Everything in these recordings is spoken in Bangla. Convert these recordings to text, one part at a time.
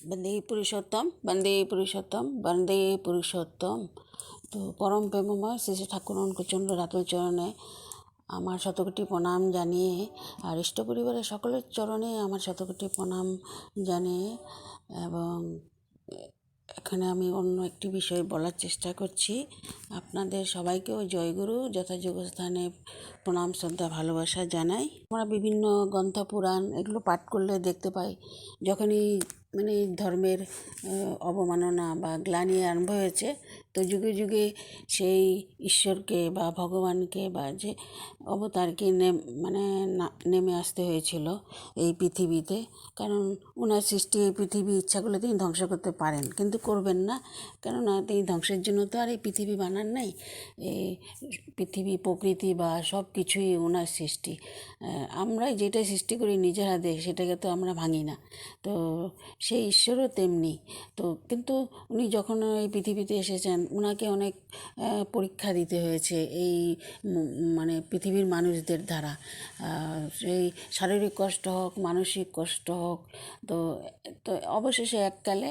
বন্দে পুরুষোত্তম বন্দে পুরুষোত্তম বন্দে পুরুষোত্তম। তো পরম প্রেমময় শ্রী শ্রী ঠাকুর অঙ্কচন্দ্র রাতুল চরণে আমার শতকোটি প্রণাম জানিয়ে আর ইষ্ট পরিবারের সকলের চরণে আমার শতকোটি প্রণাম জানিয়ে এবং এখানে আমি অন্য একটি বিষয় বলার চেষ্টা করছি। আপনাদের সবাইকেও জয়গুরু যথাযোগ্য স্থানে প্রণাম, শ্রদ্ধা, ভালোবাসা জানাই। আমরা বিভিন্ন গ্রন্থ, পুরাণ এগুলো পাঠ করলে দেখতে পাই, যখনই মানে ধর্মের অবমাননা বা গ্লানি আরম্ভ হয়েছে, তো যুগে যুগে সেই ঈশ্বরকে বা ভগবানকে বা যে অবতারকে মানে নেমে আসতে হয়েছিল এই পৃথিবীতে। কারণ ওনার সৃষ্টি এই পৃথিবী ইচ্ছা করলে তিনি ধ্বংস করতে পারেন, কিন্তু করবেন না। কেননা তিনি ধ্বংসের জন্য তো আর এই পৃথিবী বানান নাই। এই পৃথিবী, প্রকৃতি বা সব কিছুই ওনার সৃষ্টি। আমরা যেটা সৃষ্টি করি নিজের হাতে, সেটাকে তো আমরা ভাঙি না। তো সেই ঈশ্বরও তেমনি। তো কিন্তু উনি যখন এই পৃথিবীতে এসেছেন ওনাকে অনেক পরীক্ষা দিতে হয়েছে এই মানে পৃথিবীর মানুষদের দ্বারা। সেই শারীরিক কষ্ট হোক, মানসিক কষ্ট হোক, তো তো অবশেষে এককালে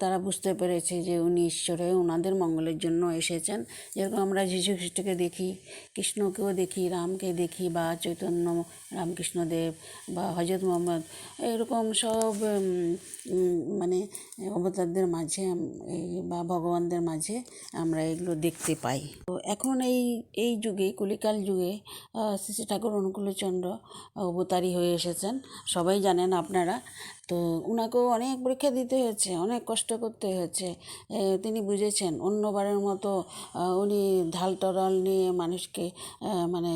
তারা বুঝতে পেরেছে যে উনি ঈশ্বরে ওনাদের মঙ্গলের জন্য এসেছেন। যেরকম আমরা যীশু খ্রিস্টকে দেখি, কৃষ্ণকেও দেখি, রামকে দেখি বা চৈতন্য রামকৃষ্ণদেব বা হজরত মোহাম্মদ, এরকম সব মানে অবতারদের মাঝে এই বা ভগবানদের মাঝে আমরা এগুলো দেখতে পাই। তো এখন এই এই যুগে, কলিকাল যুগে শ্রী ঠাকুর অনুকূলচন্দ্র অবতারী হয়ে এসেছেন। সবাই জানেন আপনারা তো ওনাকেও অনেক পরীক্ষা দিতে হয়েছে, অনেক কষ্ট করতে হয়েছে। তিনি বুঝেছেন, অন্যবারের মতো উনি ঢাল টরল নিয়ে মানুষকে মানে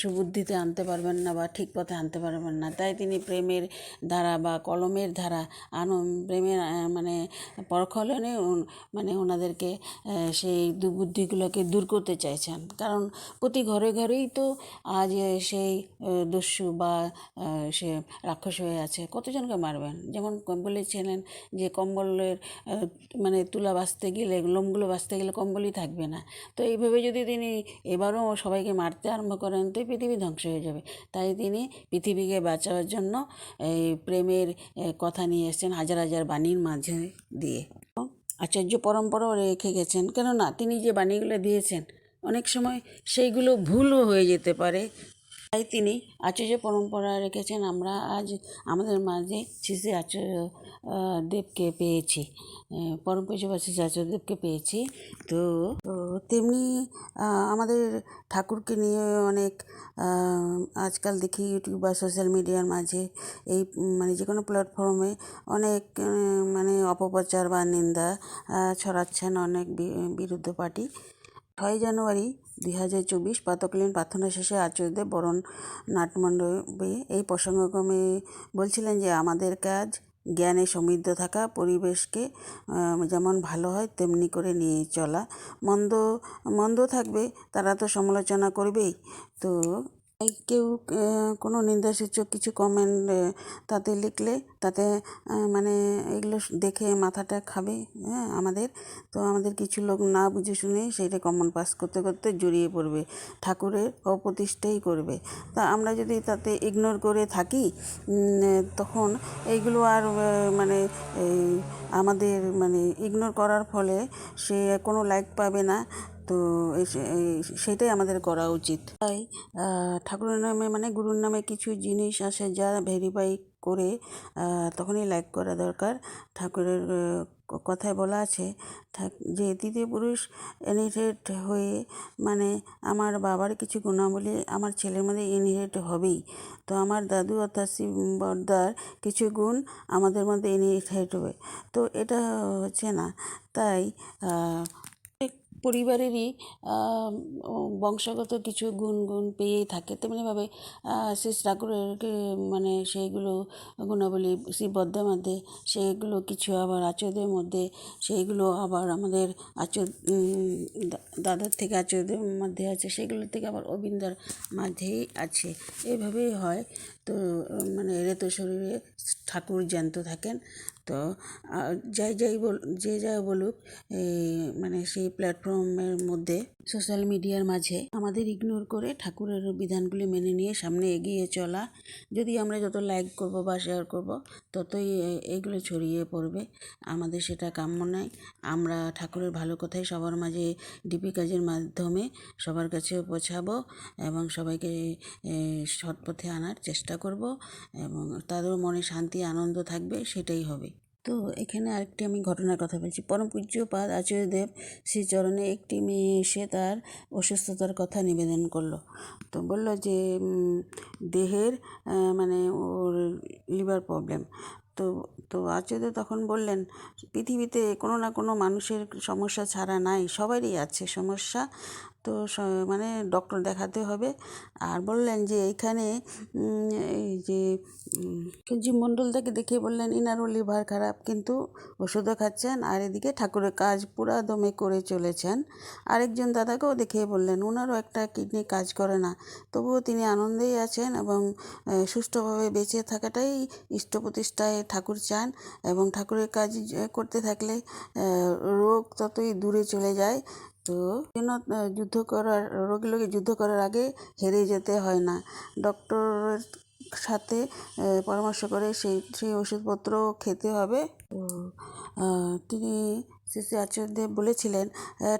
সুবুদ্ধিতে আনতে পারবেন না বা ঠিক পথে আনতে পারবেন না। তাই তিনি প্রেমের ধারা বা কলমের ধারা, আন, প্রেমের মানে পরখলনে মানে ওনাদেরকে সেই দুর্বুদ্ধিগুলোকে দূর করতে চাইছেন। কারণ প্রতি ঘরে ঘরেই তো আজ সেই দস্যু বা সে রাক্ষস হয়ে আছে। কতজনকে মারবেন যেমন বলেছিলেন যে কম্বলের মানে তুলা বাঁচতে গেলে, লোমগুলো বাঁচতে গেলে কম্বলই থাকবে না। তো এইভাবে যদি তিনি এবারও সবাইকে মারতে আরম্ভ করেন, তো পৃথিবী ধ্বংস হয়ে যাবে। তাই তিনি পৃথিবীকে বাঁচাবার জন্য এই প্রেমের কথা নিয়ে এসেছেন হাজার হাজার বাণীর মাঝে দিয়ে। আচার্য পরম্পরাও রেখে গেছেন। কেননা তিনি যে বাণীগুলো দিয়েছেন, অনেক সময় সেইগুলো ভুলও হয়ে যেতে পারে। তাই তিনি আচার্য পরম্পরা রেখেছেন, আমরা আজ আমাদের মাঝে শ্রী আচার্য দেবকে পেয়েছি পরম পূজ্যপাত শ্রী শ্রী আচার্যদেবকে পেয়েছি। তো তেমনি আমাদের ঠাকুরকে নিয়ে অনেক আজকাল দেখি ইউটিউব বা সোশ্যাল মিডিয়ার মাঝে এই মানে যে কোনো প্ল্যাটফর্মে অনেক মানে অপপ্রচার বা নিন্দা ছড়াচ্ছেন অনেক বিরুদ্ধ পার্টি। ছয় জানুয়ারি দুই হাজার চব্বিশ প্রাতকালীন প্রার্থনা শেষে আচার্যদেব বরণ নাটমণ্ডপে এই প্রসঙ্গক্রমে বলছিলেন যে, আমাদের কাজ জ্ঞানে সমৃদ্ধ থাকা, পরিবেশকে যেমন ভালো হয়, তেমনি করে নিয়ে চলা। মন্দ মন্দ থাকবে, তারা তো সমালোচনা করবেই। তো তাই কেউ কোনো নিন্দাসূচক কিছু কমেন্ট তাতে লিখলে, তাতে মানে এগুলো দেখে মাথাটা খাবে হ্যাঁ আমাদের। তো আমাদের কিছু লোক না বুঝে শুনে সেইটা কমন পাস করতে করতে জড়িয়ে পড়বে, ঠাকুরের অপ্রতিষ্ঠাই করবে। তা আমরা যদি তাতে ইগনোর করে থাকি তখন এইগুলো আর মানে আমাদের মানে ইগনোর করার ফলে সে কোনো লাইক পাবে না। তো সেটাই আমাদের করা উচিত। তাই ঠাকুরের নামে মানে গুরুর নামে কিছু জিনিস আসে যা ভেরিফাই করে তখনই লাইক করা দরকার। ঠাকুরের কথায় বলা আছে যে তৃতীয় পুরুষ ইনহেরিট হয়ে মানে আমার বাবার কিছু গুণাবলী আমার ছেলের মধ্যে ইনহেরিট হবেই। তো আমার দাদু অর্থাৎ বর্দার কিছু গুণ আমাদের মধ্যে ইনহেরিট হবে। তো এটা হচ্ছে না। তাই পরিবারেরই বংশগত কিছু গুণ গুণ পেয়েই থাকে। তেমনিভাবে শ্রী ঠাকুরেরকে মানে সেইগুলো গুণাবলী শ্রীবদ্ধের মধ্যে সেইগুলো কিছু আবার আচার্যদের মধ্যে, সেইগুলো আবার আমাদের দা- দাদার থেকে আচার্যদের মধ্যে আছে, সেগুলো থেকে আবার অবিন্দার মাঝেই আছে। এইভাবেই হয়। তো মানে এলে তো শরীরে ঠাকুর জ্যান্ত থাকেন। তো যাই যাই বল, যে যাই বলুক মানে সেই প্ল্যাটফর্মের মধ্যে, সোশ্যাল মিডিয়ার মাঝে আমাদের ইগনোর করে ঠাকুরের বিধানগুলি মেনে নিয়ে সামনে এগিয়ে চলা। যদি আমরা যত লাইক করব বা শেয়ার করব, ততই এগুলো ছড়িয়ে পড়বে। আমাদের সেটা কাম্য নয়। আমরা ঠাকুরের ভালো কথাই সবার মাঝে ডিপি কাজের মাধ্যমে সবার কাছে পৌঁছাবো এবং সবাইকে সৎপথে আনার চেষ্টা করব এবং তাদেরও মনে শান্তি, আনন্দ থাকবে, সেটাই হবে। তো এখানে আরেকটি আমি ঘটনার কথা বলছি। পরম পূজ্যপাদ আচার্যদেব শ্রীচরণে একটি মেয়ে এসে তার অসুস্থতার কথা নিবেদন করল। তো বলল যে দেহের মানে ওর লিভার প্রবলেম তো তো আচার্য তখন বললেন, পৃথিবীতে কোনো না কোনো মানুষের সমস্যা ছাড়া নাই, সবারই আছে সমস্যা। তো মানে ডক্টর দেখাতে হবে। আর বললেন যে এইখানে এই যে সঞ্জীব থেকে দেখে বললেন ইনারও লিভার খারাপ, কিন্তু ওষুধও খাচ্ছেন, আর এদিকে ঠাকুরের কাজ পুরা দমে করে চলেছেন। আরেকজন দাদাকেও দেখে বললেন ওনারও একটা কিডনি কাজ করে না। তবুও তিনি আনন্দেই আছেন এবং সুষ্ঠুভাবে বেঁচে থাকাটাই ইষ্ট প্রতিষ্ঠায় ঠাকুর চান এবং ঠাকুরের কাজ করতে থাকলে রোগ ততই দূরে চলে যায়। তো জন্য যুদ্ধ করার রোগী লোকে যুদ্ধ করার আগে হেরে যেতে হয় না। ডক্টরের সাথে পরামর্শ করে সেই সেই ওষুধপত্র খেতে হবে। তো তিনি শ্রী আচার্যদেব বলেছিলেন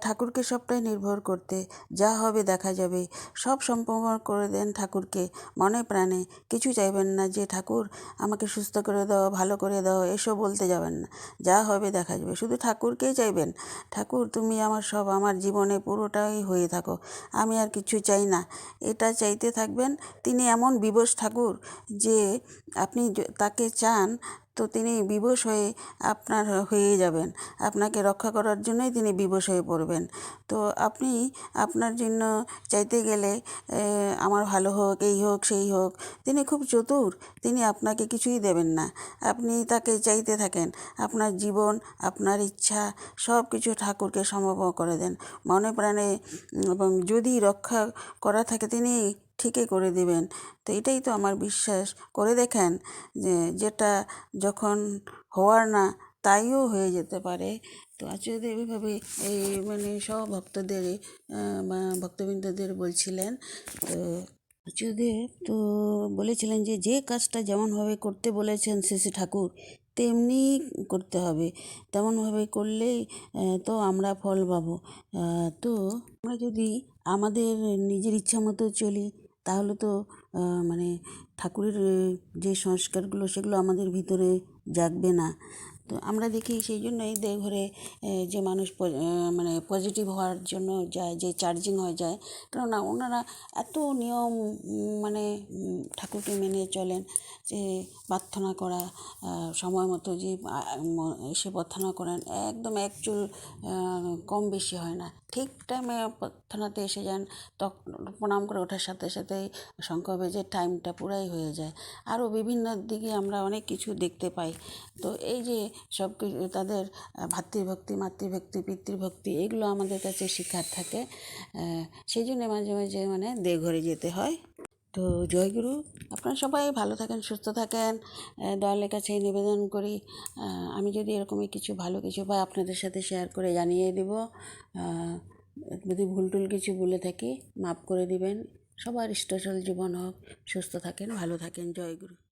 ঠাকুরকে সবটাই নির্ভর করতে, যা হবে দেখা যাবে। সব সম্পন্ন করে দেন ঠাকুরকে, মনে প্রাণে। কিছু চাইবেন না যে, ঠাকুর, আমাকে সুস্থ করে দাও, ভালো করে দাও, এসব বলতে যাবেন না। যা হবে দেখা যাবে। শুধু ঠাকুরকেই চাইবেন। ঠাকুর, তুমি আমার সব, আমার জীবনে পুরোটাই হয়ে থাকো। আমি আর কিছু চাই না। এটা চাইতে থাকবেন, তিনি এমন বিবশ ঠাকুর যে, আপনি তাকে চান তো তিনি বিবশ হয়ে আপনার হয়ে যাবেন। আপনাকে রক্ষা করার জন্যই তিনি বিবশ হয়ে পড়বেন। তো আপনি আপনার জন্য চাইতে গেলে আমার ভালো হোক, এই হোক, সেই হোক, তিনি খুব চতুর, তিনি আপনাকে কিছুই দেবেন না। আপনি তাকে চাইতে থাকেন, আপনার জীবন, আপনার ইচ্ছা সব কিছু ঠাকুরকে সমর্পণ করে দেন। মনে প্রাণে এবং যদি রক্ষা করা থাকে, তিনি ঠিকই করে দিবেন। তো এটাই তো আমার বিশ্বাস। করে দেখেন যে, যেটা যখন হওয়ার না, তাইও হয়ে যেতে পারে। তো আচার্যদেব এইভাবে এই মানে সব ভক্তদের ভক্তবৃন্দদের বলছিলেন, তো আচার্যদেব তো বলেছিলেন যে যে কাজটা যেমনভাবে করতে বলেছেন শ্রী ঠাকুর, তেমনি করতে হবে। তেমনভাবে করলেই তো আমরা ফল পাবো। তো আমরা যদি আমাদের নিজের ইচ্ছা মতো চলি তাহলে তো মানে ঠাকুরের যে সংস্কারগুলো সেগুলো আমাদের ভিতরে জাগবে না। তো আমরা দেখি সেই জন্যই আহ, যে মানুষ মানে পজিটিভ হওয়ার জন্য যায় যে চার্জিং হয়ে যায়। কেননা ওনারা এত নিয়ম মানে ঠাকুরকে মেনে চলেন যে প্রার্থনা করা সময় মতো যে এসে প্রার্থনা করেন একদম এক চুল আহ, কম বেশি হয় না। ঠিক টাইমে প্রার্থনাতে এসে যান, তখন প্রণাম করে ওঠার সাথে সাথেই শঙ্খ বেজে টাইমটা পুরাই হয়ে যায়। আরও বিভিন্ন দিকে আমরা অনেক কিছু দেখতে পাই। তো এই যে সব কিছু, তাদের ভাতৃভক্তি, মাতৃভক্তি, পিতৃভক্তি, এগুলো আমাদের কাছে শিক্ষার থাকে। সেই জন্য মাঝে মাঝে মানে দেওঘরে যেতে হয়। তো জয়গুরু, আপনারা সবাই ভালো থাকেন, সুস্থ থাকেন। দয়ালের কাছে নিবেদন করি। আমি যদি এরকমই কিছু ভালো কিছু পাই, আপনাদের সাথে শেয়ার করে জানিয়ে দেব। যদি ভুল টুল কিছু বলে থাকি, মাফ করে দিবেন। সবার স্টেশন জীবন হোক, সুস্থ থাকেন, ভালো থাকেন। জয়গুরু